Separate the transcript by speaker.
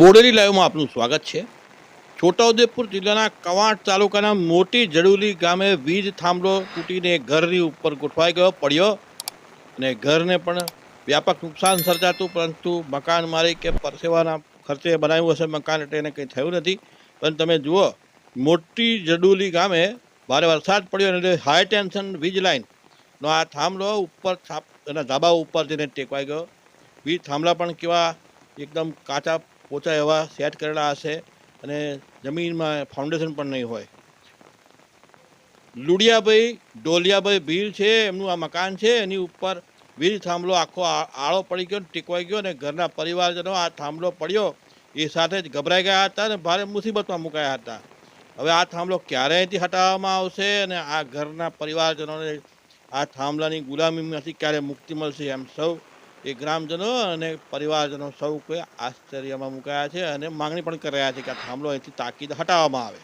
Speaker 1: બોડેલી લાઈવમાં આપનું સ્વાગત છે. છોટાઉદેપુર જિલ્લાના કવાંટ તાલુકાના મોટી જડુલી ગામે વીજ થાંભલો તૂટીને ઘરની ઉપર ગોઠવાઈ ગયો, પડ્યો અને ઘરને પણ વ્યાપક નુકસાન સર્જાતું, પરંતુ મકાન મારી કે પરસેવાના ખર્ચે બનાવ્યું હશે, મકાન એટલે એને કંઈ થયું નથી. પણ તમે જુઓ, મોટી જડુલી ગામે ભારે વરસાદ પડ્યો એટલે હાઈ ટેન્શન વીજ લાઈનનો આ થાંભલો ઉપર છાપ એના ધાબા ઉપર જઈને ટેકવાઈ ગયો. વીજ થાંભલા પણ કેવા એકદમ કાચા પોચા એવા સેટ કરેલા હશે અને જમીનમાં ફાઉન્ડેશન પણ નહીં હોય. લુડિયાભાઈ, ડોલિયાભાઈ ભીલ છે, એમનું આ મકાન છે, એની ઉપર વીજ થાંભલો આખો આળો પડી ગયો ટેકવાઈ ગયો અને ઘરના પરિવારજનો આ થાંભલો પડ્યો, એ સાથે જ ગભરાઈ ગયા હતા અને ભારે મુસીબતમાં મુકાયા હતા. હવે આ થાંભલો ક્યારે હટાવવામાં આવશે અને આ ઘરના પરિવારજનોને આ થાંભલાની ગુલામીમાંથી ક્યારે મુક્તિ મળશે એમ સૌ એ ગ્રામજનો અને પરિવારજનો સૌ કોઈ આશ્ચર્યમાં મુકાયા છે અને માંગણી પણ કરી રહ્યા છે કે આ થાંભલો અહીંથી તાકીદ હટાવવામાં આવે.